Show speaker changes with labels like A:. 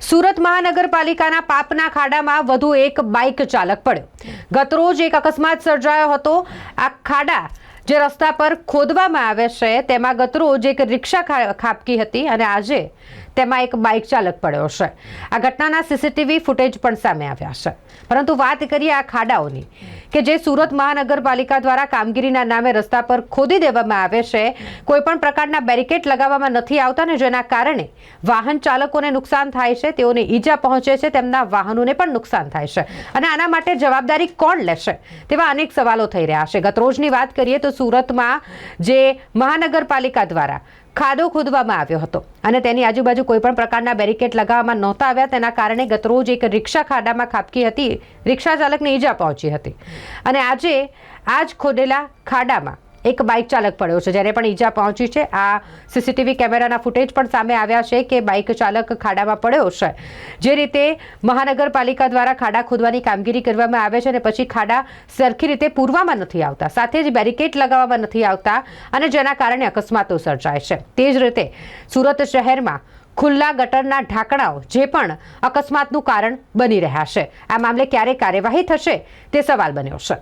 A: સુરત મહાનગરપાલિકાના પાપના ખાડામાં વધુ એક બાઇક ચાલક પડ્યો. ગતરોજ એક અકસ્માત સર્જાયો હતો. આ ખાડા જે રસ્તા પર ખોદવામાં આવે છે, તેમાં ગતરોજ એક રિક્ષા ખાબકી હતી અને આજે તેમાં એક બાઇક ચાલક પડ્યો છે. આ ઘટનાના સીસીટીવી ફૂટેજ પણ સામે આવ્યા છે. પરંતુ વાત કરીએ આ ખાડાઓની, કે જે સુરત મહાનગરપાલિકા દ્વારા કામગીરીના નામે રસ્તા પર ખોદી દેવામાં આવે છે, કોઈ પણ પ્રકારના બેરિકેડ લગાવવામાં નથી આવતા ને જેના કારણે વાહન ચાલકોને નુકસાન થાય છે, તેઓને ઈજા પહોંચે છે, તેમના વાહનોને પણ નુકસાન થાય છે. અને આના માટે જવાબદારી કોણ લેશે? તેવા અનેક સવાલો થઈ રહ્યા છે. ગતરોજની વાત કરીએ તો સુરતમાં જે મહાનગરપાલિકા દ્વારા ખાડો ખોદવામાં આવ્યો હતો અને તેની આજુબાજુ કોઈપણ પ્રકારના બેરિકેડ લગાવવામાં નહોતા આવ્યા. તેના કારણે ગતરોજ એક રિક્ષા ખાડામાં ખાબકી હતી. રિક્ષા ચાલકને ઈજા પહોંચી હતી. અને આજે આ જ ખોદેલા ખાડામાં એક બાઇક ચાલક પડ્યો છે. જ્યારે પણ ઈજા પહોંચી છે, આ સીસીટીવી કેમેરાના ફૂટેજ પણ સામે આવ્યા છે કે બાઇક ચાલક ખાડામાં પડ્યો છે. જે રીતે મહાનગરપાલિકા દ્વારા ખાડા ખોદવાની કામગીરી કરવામાં આવે છે અને પછી ખાડા સરખી રીતે પૂરવામાં નથી આવતા, સાથે જ બેરિકેડ લગાવવામાં નથી આવતા અને જેના કારણે અકસ્માતો સર્જાય છે. તે જ રીતે સુરત શહેરમાં ખુલ્લા ગટરના ઢાંકણાઓ જે પણ અકસ્માતનું કારણ બની રહ્યા છે. આ મામલે ક્યારે કાર્યવાહી થશે તે સવાલ બન્યો છે.